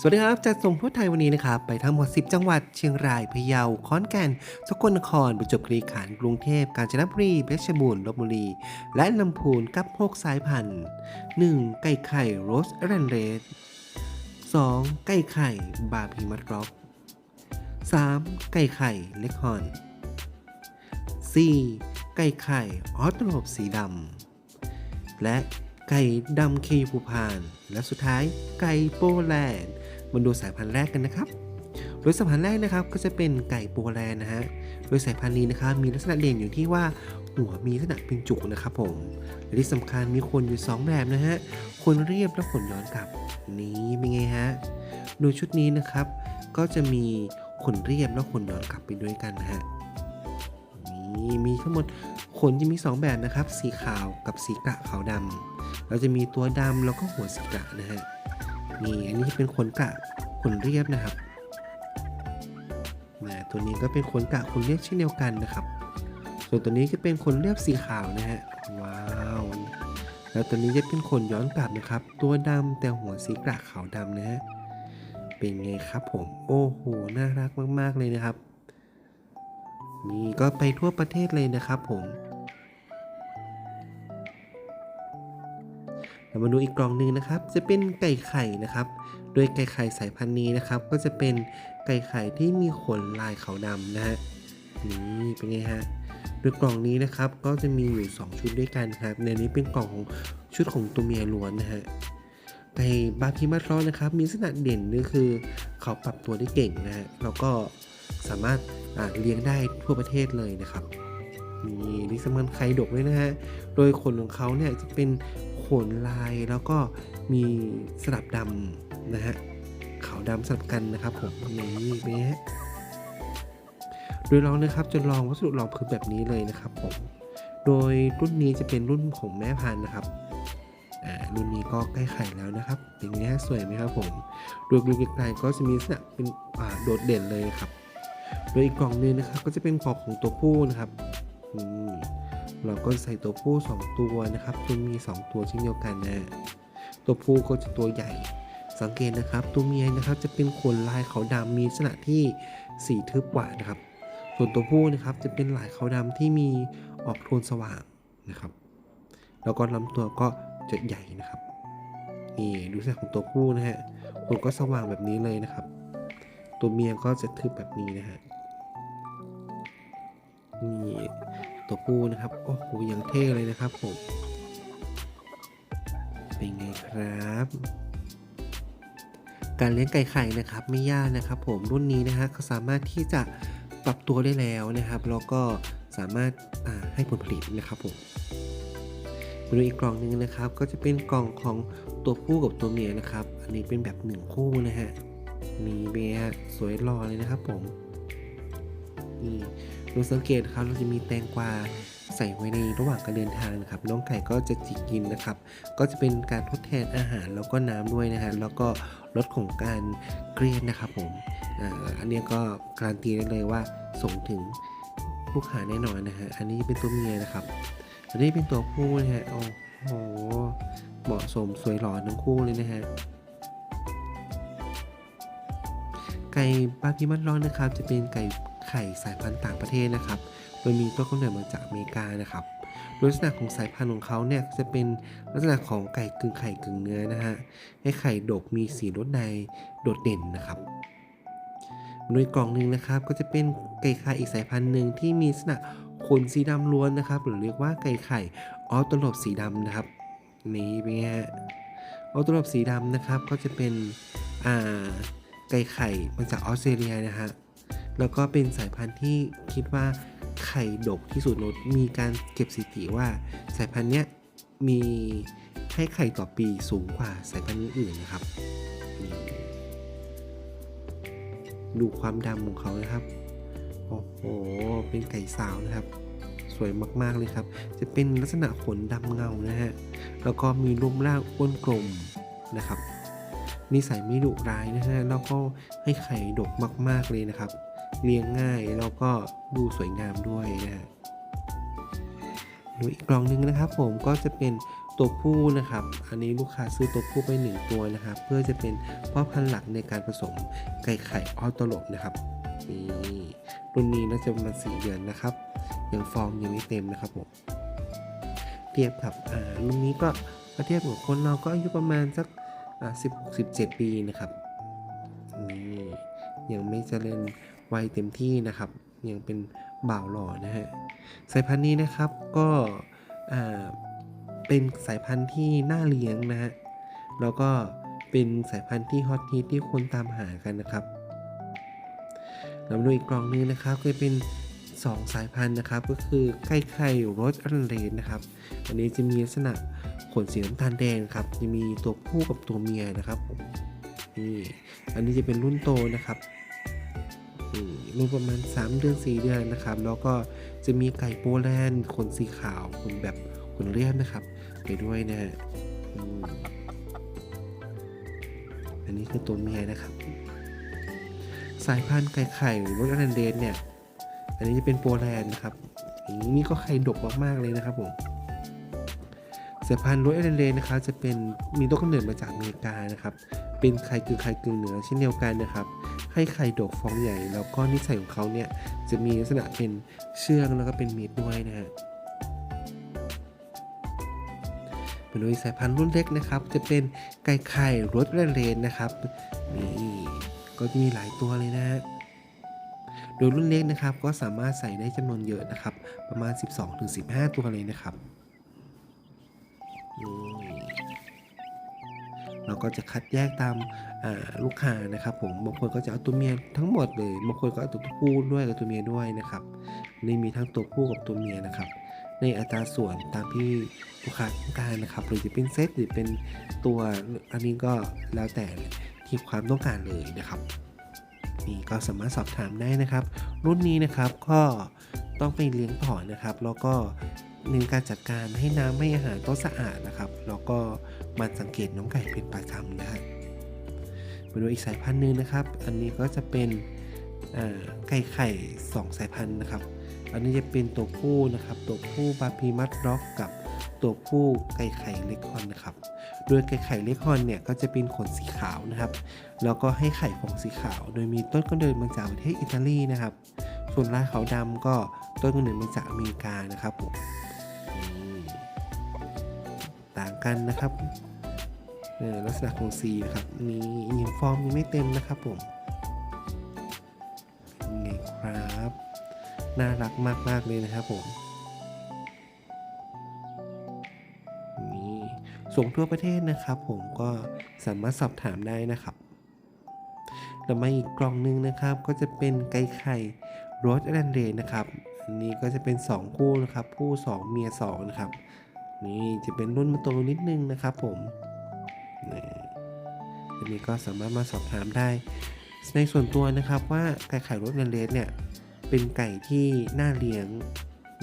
สวัสดีครับ จัดส่งทั่วไทยวันนี้นะครับ ไปทั้งหมด 10 จังหวัด เชียงราย พะเยา ขอนแก่น สกลนครประจวบคีรีขันธ์กรุงเทพ กาญจนบุรี เพชรบูรณ์ ลบบุรี และลำพูนกับ 6 สายพันธุ์ 1. ไก่ไข่โรสแรนเรด 2. ไก่ไข่ บาพีมัดร็อก 3. ไก่ไข่ เล็กฮอน 4. ไก่ไข่ ออสโตรบสีดำ และไก่ดำเคยูพาน และสุดท้ายไก่โปแลนด์ มาดูสายพันธุ์แรกกันนะครับ โดยสายพันธุ์แรกนะครับก็จะเป็นไก่โปแลนด์นะฮะ โดยสายพันธุ์นี้นะครับมีลักษณะเด่นอยู่ที่ว่าหัวมีลักษณะเป็นจุกนะครับผมและที่สำคัญมีขนอยู่ 2 แบบนะฮะ ขนเรียบและขนย้อนกลับ นี้เป็นไงฮะ โดยชุดนี้นะครับ ก็จะมีขนเรียบและขนย้อนกลับไปด้วยกันนะฮะนี่มีทั้งหมดขนจะมี 2 แบบนะครับ สีขาวกับสีกระขาวดำเราจะมีตัวดำแล้วก็หัวสีกระนะฮะ นี่อันนี้เป็นขนกะขนเรียบนะครับนะตัวนี้ก็เป็นขนกะขนเรียบเช่นเดียวกันนะครับ ส่วนตัวนี้จะเป็นขนเรียบสีขาวนะฮะว้าวแล้วตัวนี้จะเป็นขนย้อนกลับนะครับ ตัวดำแต่หัวสีกระขาวดำนะฮะเป็นไงครับผมโอ้โหน่ารักมาก ๆเลยนะครับนี่ก็ไปทั่วประเทศเลยนะครับผม เรามาดูอีกกล่องหนึ่งนะครับ จะเป็นไก่ไข่นะครับ โดยไก่ไข่สายพันธุ์นี้นะครับ ก็จะเป็นไก่ไข่ที่มีขนลายขาวดำนะฮะ นี่เป็นไงฮะโดยกล่องนี้นะครับ ก็จะมีอยู่ 2 ชุดด้วยกันครับ ในนี้เป็นกล่องของชุดของตัวเมียล้วนนะฮะไก่บาคิมัตร้อนนะครับ มีลักษณะเด่นก็คือเขาปรับตัวได้เก่งนะฮะ แล้วก็สามารถเลี้ยงได้ทั่วประเทศเลยนะครับนี่ที่สำคัญไข่ดกด้วยนะฮะ โดยขนของเขาเนี่ยจะเป็น ขนลายแล้วก็มีสลับดำนะฮะขาวดำสลับกันนะครับผมนี่เป็นไงฮะโดยลองนะครับจะลองวัสดุรองพื้นแบบนี้เลยนะครับผมโดยรุ่นนี้จะเป็นรุ่นของแม่พันธุ์นะครับอ่ารุ่นนี้ก็ใกล้ไข่แล้วนะครับ เป็นไงสวยไหมครับผมโดยกลูกไก่ก็จะมีลักษณะเป็นโดดเด่นเลยครับ โดยอีกกล่องหนึงนะครับ ก็จะเป็นกล่องของตัวผู้นะครับนี่ เราก็ใส่ตัวผู้ 2 ตัวนะครับตัวมี 2 ตัวเช่นเดียวกันนะตัวผู้ก็จะตัวใหญ่ สังเกตนะครับ ตัวเมียนะครับจะเป็นขนลายขาวดำมีลักษณะที่สีทึบกว่านะครับ ส่วนตัวผู้นะครับจะเป็นลายขาวดำที่มีออกโทนสว่างนะครับ แล้วก็ลำตัวก็จะใหญ่นะครับนี่ดูลักของตัวผู้นะฮะขนก็สว่างแบบนี้เลยนะครับ ตัวเมียก็จะทึบแบบนี้นะฮะนี่ ตัวผู้นะครับ โอ้โหยังเท่เลยนะครับผม เป็นไงครับ การเลี้ยงไก่ไข่นะครับไม่ยากนะครับ ผมรุ่นนี้นะฮะเขาสามารถที่จะปรับตัวได้แล้วนะครับ แล้วก็สามารถให้ผลผลิตนะครับผมมาดูอีกกล่องหนึ่งนะครับ ก็จะเป็นกล่องของตัวผู้กับตัวเมียนะครับ อันนี้เป็นแบบหนึ่งคู่นะฮะนี่เบียสวยหล่อเลยนะครับผมนี่ ดูสังเกตครับเราจะมีแตงกวาใส่ไว้ในระหว่างการเดินทางนะครับ น้องไก่ก็จะจิกกินนะครับ ก็จะเป็นการทดแทนอาหารแล้วก็น้ำด้วยนะฮะแล้วก็ลดของการเกลียนนะครับผมอ่าอันนี้ก็การันตีได้เลยว่าส่งถึงลูกค้าแน่นอนนะฮะอันนี้เป็นตัวเมียนะครับอันนี้เป็นตัวผู้นะฮะโอ้โหเหมาะสมสวยหล่อทั้งคู่เลยนะฮะไก่บากิมัดร้อนนะครับ จะเป็นไก่ ข่สายพันธุ์ต่างประเทศนะครับ โดยมีต้นกำเนิดมาจากอเมริกานะครับ โดยลักษณะของสายพันธุ์ของเขาเนี่ยจะเป็นลักษณะของไก่กึ่งไข่กึ่งเนื้อนะฮะ ให้ไข่ดกมีสีลวดในโดดเด่นนะครับ โดยกล่องหนึ่งนะครับก็จะเป็นไก่ไข่อีกสายพันธุ์หนึ่งที่มีลักษณะขนสีดำล้วนนะครับ หรือเรียกว่าไก่ไข่ออตโลบสีดำนะครับ นี่เป็นไงฮะออตโลบสีดำนะครับก็จะเป็นไก่ไข่มาจากออสเตรเลียนะฮะ แล้วก็เป็นสายพันธุ์ที่คิดว่าไข่ดกที่สุดนโลกมีการเก็บสถิติว่าสายพันธุ์เนี้ยมีให้ไข่ต่อปีสูงกว่าสายพันธุ์อื่นนะครับ ดูความดำของเขานะครับ โอ้โห เป็นไก่สาวนะครับ สวยมากๆเลยครับ จะเป็นลักษณะขนดำเงานะฮะ แล้วก็มีรูปร่างอ้วนกลมนะครับนิสัยไม่ดุร้ายนะฮะ แล้วก็ให้ไข่ดกมาก ๆ เลยนะครับ เลี้ยงง่ายแล้วก็ดูสวยงามด้วยนะดูอีกกล่องหนึงนะครับ ผมก็จะเป็นตัวผู้นะครับ อันนี้ลูกค้าซื้อตัวผู้ไปหนึ่งตัวนะครับ เพื่อจะเป็นพ่อพันธุ์หลักในการผสมไก่ไข่ออโตโลบนะครับนี่รุ่นนี้น่าจะประมาณ4เดือนนะครับ ยังฟอร์มยังไม่เต็มนะครับผมเทียบกับอ่ารุ่นนี้ก็เทียบกับคนเราก็อายุประมาณสักอ่า16 17ปีนะครับนี่ยังไม่เจริญ วัยเต็มที่นะครับ ยังเป็นบ่าวหล่อนะฮะสายพันธุ์นี้นะครับก็อ่าเป็นสายพันธุ์ที่น่าเลี้ยงนะฮะแล้วก็เป็นสายพันธุ์ที่ฮอตฮิตที่คนตามหากันนะครับแล้วมาดูอีกกล่องนึงนะครับก็เป็น 2 สายพันธุ์นะครับ ก็คือไก่ไข่โรสอันเลนนะครับ อันนี้จะมีลักษณะขนสีน้ำตาลแดงครับจะมีตัวผู้กับตัวเมียนะครับนี่อันนี้จะเป็นรุ่นโตนะครับ อืมประมาณ 3 เดือน 4 เดือนนะครับ แล้วก็จะมีไก่โปแลนด์ขนสีขาวขนแบบขนเรียบนะครับ ไปด้วยนะฮะอันนี้คือตัวเมียนะครับ สายพันธุ์ไก่ไข่รสอันเลนเนี่ย อันนี้จะเป็นโปแลนด์นะครับอย่างนี้นี่ก็ไข่ดกมากๆเลยนะครับผมสายพันธุ์รสเอเลนนะครับจะเป็นมีต้นกำเนิดมาจากอเมริกานะครับ เป็นไข่กึ่งไข่กึ่งเหนือเช่นเดียวกันนะครับ ให้ไข่ดกฟองใหญ่ แล้วก็นิสัยของเขาเนี่ยจะมีลักษณะเป็นเชื่องแล้วก็เป็นเม็ดด้วยนะฮะเป็นโดยสายพันธุ์รุ่นเล็กนะครับ จะเป็นไก่ไข่รสเอเลนนะครับนี่ก็จะมีหลายตัวเลยนะฮะโดยรุ่นเล็กนะครับก็สามารถใส่ได้จำนวนเยอะนะครับ ประมาณ 12-15 ตัวเลยนะครับนี่ เราก็จะคัดแยกตามลูกค้านะครับผมบางคนก็จะเอาตัวเมียทั้งหมดเลยบางคนก็เอาตัวผู้ด้วยกับตัวเมียด้วยนะครับนี่มีทั้งตัวผู้กับตัวเมียนะครับ ในอัตราส่วนตามที่ลูกค้าต้องการนะครับหรือจะเป็นเซตหรือเป็นตัวอันนี้ก็แล้วแต่ที่ความต้องการเลยนะครับนี่ก็สามารถสอบถามได้นะครับ รุ่นนี้นะครับก็ต้องไปเลี้ยงต่อนะครับ แล้วก็ ในการจัดการให้น้ำให้อาหารต้องสะอาดนะครับ แล้วก็มันสังเกตน้องไก่เป็นประจำนะฮะมาดูอีกสายพันธุ์หนึงนะครับ อันนี้ก็จะเป็นไก่ไข่2สายพันธุ์นะครับ อันนี้จะเป็นตัวผู้นะครับ ตัวผู้บาพีมัดร็อกกับตัวผู้ไก่ไข่เล็กฮอนนะครับ โดยไก่ไข่เล็กฮอนเนี่ยก็จะเป็นขนสีขาวนะครับ แล้วก็ให้ไข่ฟองสีขาว โดยมีต้นกำเนิดมาจากประเทศอิตาลีนะครับ ส่วนลายขาวดำก็ต้นกำเนิดมาจากอเมริกานะครับผม ต่างกันนะครับเอ่อลักษณะของสีนะครับนี่ยังฟอร์มยังไม่เต็มนะครับผมนี่ครับ น่ารักมาก ๆ เลยนะครับผมนี่ส่งทั่วประเทศนะครับ ผมก็สามารถสอบถามได้นะครับแล้วมาอีกกล่องหนึงนะครับ ก็จะเป็นไก่ไข่โรสแอนเดนะครับ อันนี้ก็จะเป็น 2 คู่นะครับคู่ 2 เมีย2นะครับนี่จะเป็นรุ่นมาโตนิดนึงนะครับผมนี่อันนี้ก็สามารถมาสอบถามได้ ในส่วนตัวนะครับว่าไก่ไข่รสแอนเดเนี่ยเป็นไก่ที่น่าเลี้ยง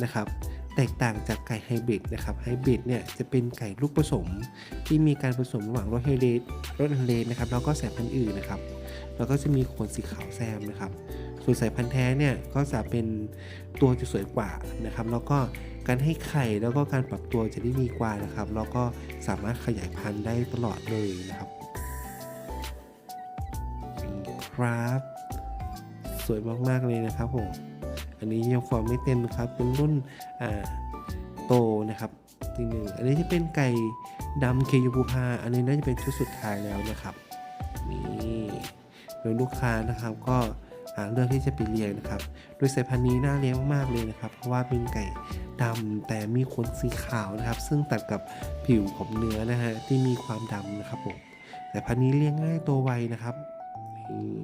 นะครับแตกต่างจากไก่ไฮบริดนะครับไฮบริดเนี่ยจะเป็นไก่ลูกผสม ที่มีการผสมระหว่างรสไฮเดรรสอันเลนนะครับแล้วก็สายพันธุ์อื่นนะครับ แล้วก็จะมีขนสีขาวแซมนะครับ ส่วนสายพันธุ์แท้เนี่ยก็จะเป็นตัวจะสวยกว่านะครับ แล้วก็การให้ไข่แล้วก็การปรับตัวจะได้ดีกว่านะครับ แล้วก็สามารถขยายพันธุ์ได้ตลอดเลยนะครับมีครับ สวยมากๆเลยนะครับผมอันนี้ยังฟอร์มไม่เต็มนะครับเป็นรุ่นอ่าโตนะครับทีหนึ่งอันนี้จะเป็นไก่ดำเคยูบูพาอันนี้น่าจะเป็นชุดสุดท้ายแล้วนะครับนี่โดยลูกค้านะครับก็ เลือกที่จะไปเลี้ยงนะครับโดยสายพันธุ์นี้น่าเลี้ยงมากเลยนะครับ เพราะว่าเป็นไก่ดำแต่มีขนสีขาวนะครับ ซึ่งตัดกับผิวของเนื้อนะฮะที่มีความดำนะครับผมแต่พันธุ์นี้เลี้ยงง่ายตัวไวนะครับนี่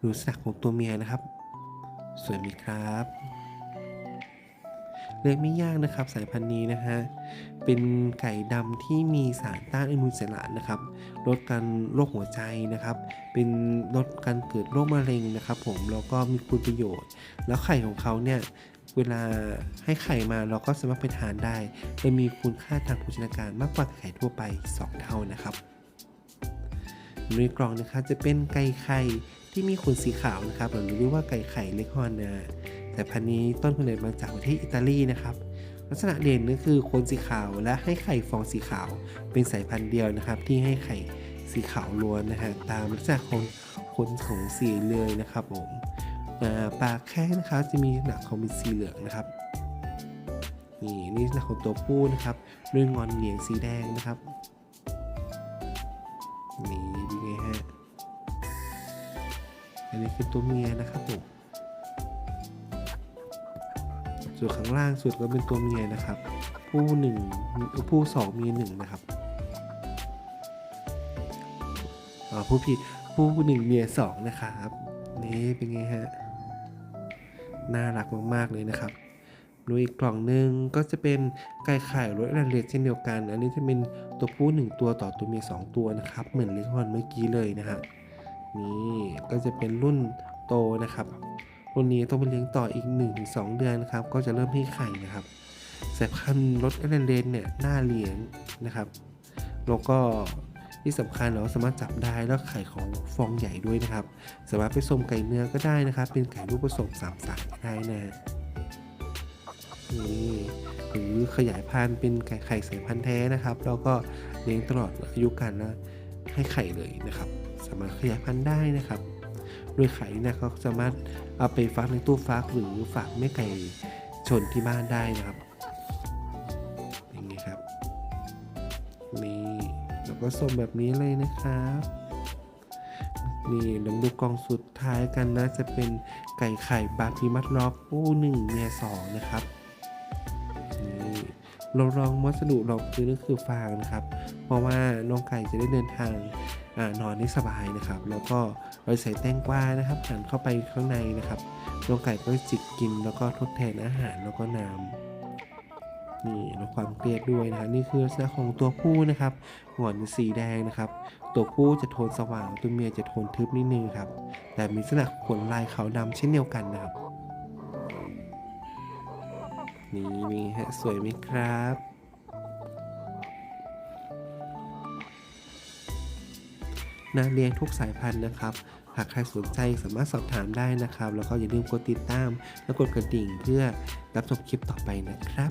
ดูสักของตัวเมียนะครับ สวยไหมครับเลี้ยงไม่ยากนะครับ สายพันธุ์นี้นะฮะเป็นไก่ดำที่มีสารต้านอนุมูลอิสระนะครับ ลดการโรคหัวใจนะครับ เป็นลดการเกิดโรคมะเร็งนะครับ ผมแล้วก็มีคุณประโยชน์ แล้วไข่ของเขาเนี่ยเวลาให้ไข่มาเราก็สามารถไปทานได้และมีคุณค่าทางโภชนาการมากกว่าไข่ทั่วไป 2 เท่านะครับในกล่องนะครับจะเป็นไก่ไข่ที่มีขนสีขาวนะครับหรือเรียกว่าไก่ไข่เล็กฮอนนะแต่พันนี้ต้นกำเนิดมาจากประเทศอิตาลีนะครับ ลักษณะเด่นก็คือขนสีขาวและให้ไข่ฟองสีขาว เป็นสายพันธุ์เดียวนะครับ ที่ให้ไข่สีขาวล้วนนะฮะตามลักษณะของขนของสีเลยนะครับผมอ่าปากแข้งนะครับจะมีหนักของเป็นสีเหลืองนะครับนี่นี่ลักษณะของตัวผู้นะครับด้วยงอนเหนียงสีแดงนะครับนี่เป็นไงฮะอันนี้คือตัวเมียนะครับผม ส่วนข้างล่างสุดก็เป็นตัวเมียนะครับ ผู้หนึ่งผู้สองเมียหนึ่งนะครับอ่าผู้ผิดผู้หนึ่งเมียสองนะครับนี่เป็นไงฮะน่ารักมากๆเลยนะครับดูอีกกล่องหนึ่งก็จะเป็นไก่ไข่รสแรเลดเช่นเดียวกัน อันนี้จะเป็นตัวผู้หนึ่งตัวต่อตัวเมียสองตัวนะครับ เหมือนเลคอนเมื่อกี้เลยนะฮะนี่ก็จะเป็นรุ่นโตนะครับ รุ่นนี้ต้องไปเลี้ยงต่ออีก 1-2 เดือนนะครับ ก็จะเริ่มให้ไข่นะครับสายพันธุ์รสเอเลนเนเนี่ยน่าเลี้ยงนะครับ แล้วก็ที่สำคัญเราสามารถจับได้แล้วไข่ของฟองใหญ่ด้วยนะครับ สามารถไปสมไก่เนื้อก็ได้นะครับ เป็นไก่ลูกผสมสามสายได้นะนี่หรือขยายพันธุ์เป็นไก่ไข่สายพันธุ์แท้นะครับ แล้วก็เลี้ยงตลอดอายุการนะให้ไข่เลยนะครับ สามารถขยายพันธุ์ได้นะครับ โดยไข่เนะก็สามารถเอาไปฟักในตู้ฟักหรือฝากแม่ไก่ชนที่บ้านได้นะครับอย่างนี้ครับนี่แล้วก็ส้มแบบนี้เลยนะครับนี่ลองดูกล่องสุดท้ายกันนะจะเป็นไก่ไข่บาร์พีมัดล็อกผู้หนึ่งเมียสองนะครับ เราลองวัสดุรองพื้นก็คือฟางนะครับ เพราะว่าน้องไก่จะได้เดินทางอนอนได้สบายนะครับ แล้วก็เราใส่แตงกวานะครับหั่นเข้าไปข้างในนะครับน้องไก่ก็จิกกินแล้วก็ทดแทนอาหารแล้วก็น้ำนี่ลดความเครียดด้วยนะครับนี่คือลักษณะของตัวผู้นะครับหงอนสีแดงนะครับ ตัวผู้จะโทนสว่างตัวเมียจะโทนทึบนิดนึงครับแต่มีลักษณะขนลายขาวดำเช่นเดียวกันนะครับ นี้มีฮะสวยไหมครับนาเลี้ยงทุกสายพันธุ์นะครับ หากใครสนใจสามารถสอบถามได้นะครับ แล้วก็อย่าลืมกดติดตามและกดกระดิ่งเพื่อรับชมคลิปต่อไปนะครับ